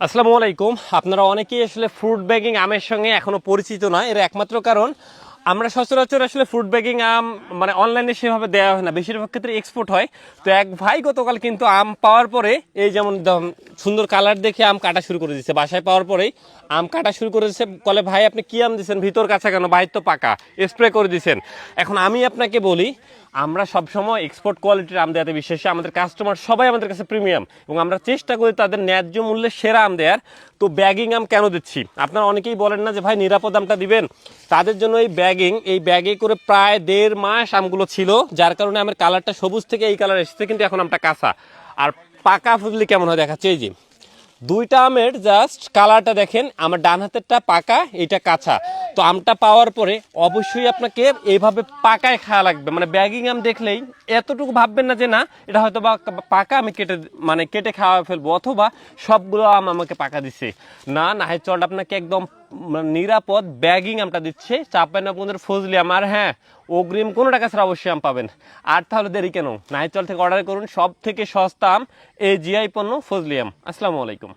আসসালামু আলাইকুম। আপনারা অনেকেই আসলে ফ্রুট ব্যাগিং আমের সঙ্গে এখনও পরিচিত নয়। এর একমাত্র কারণ আমরা সচরাচর আসলে ফুড ব্যাগিং আম মানে অনলাইনে সেভাবে দেওয়া হয় না। বেশিরভাগ ক্ষেত্রে এক্সপোর্ট হয়। তো এক ভাই গতকাল কিন্তু আম পাওয়ার পরে এই যেমন সুন্দর কালার দেখে আম কাটা শুরু করে দিচ্ছে বাসায় পাওয়ার পরেই আম কাটা শুরু করে দিচ্ছে বলে, ভাই, আপনি কি আম দিচ্ছেন ভিতর কাছে কেন? বাইর তো পাকা। স্প্রে করে দিচ্ছেন এখন আমি আপনাকে বলি, আমরা সবসময় এক্সপোর্ট কোয়ালিটির আম দেওয়াতে বিশ্বাসী। আমাদের কাস্টমার সবাই আমাদের কাছে প্রিমিয়াম এবং আমরা চেষ্টা করি তাদের ন্যায্য মূল্যে সেরা আম দেওয়ার। তো ব্যাগিং আম কেন দিচ্ছি? আপনারা অনেকেই বলেন না যে, ভাই, নিরাপদ আমটা দিবেন? তাদের জন্য এই ব্যাগিং এই ব্যাগে করে প্রায় দেড় মাস আমগুলো ছিল, যার কারণে আমার কালারটা সবুজ থেকে এই কালার এসেছে, কিন্তু এখন আমটা কাঁচা। আর পাকা ফুললি কেমন হয় দেখাচ্ছে, এই যে। দুইটা আমের জাস্ট কালারটা দেখেন, আমার ডান হাতেরটা পাকা এটা কাঁচা। তো আমটা পাওয়ার পরে অবশ্যই আপনাকে এইভাবে পাকায় খাওয়া লাগবে। মানে ব্যাগিং আম দেখলেই এতটুকু ভাববেন না যে না, এটা হয়তো বা পাকা আমি কেটে মানে কেটে খাওয়া ফেলব, অথবা সবগুলো আম আমাকে পাকা দিচ্ছে না নাহের চলটা আপনাকে একদম মানে নিরাপদ ব্যাগিং আমটা দিচ্ছে। চাপাই না আপনাদের ফজলি আম। আর হ্যাঁ অগ্রিম কোনো টাকা ছাড়া অবশ্যই আম পাবেন। আর তাহলে দেরি কেন? নাহিচল থেকে অর্ডার করুন। সব থেকে সস্তা আম, এই জিআই পণ্য ফজলি আম। আসসালামু আলাইকুম।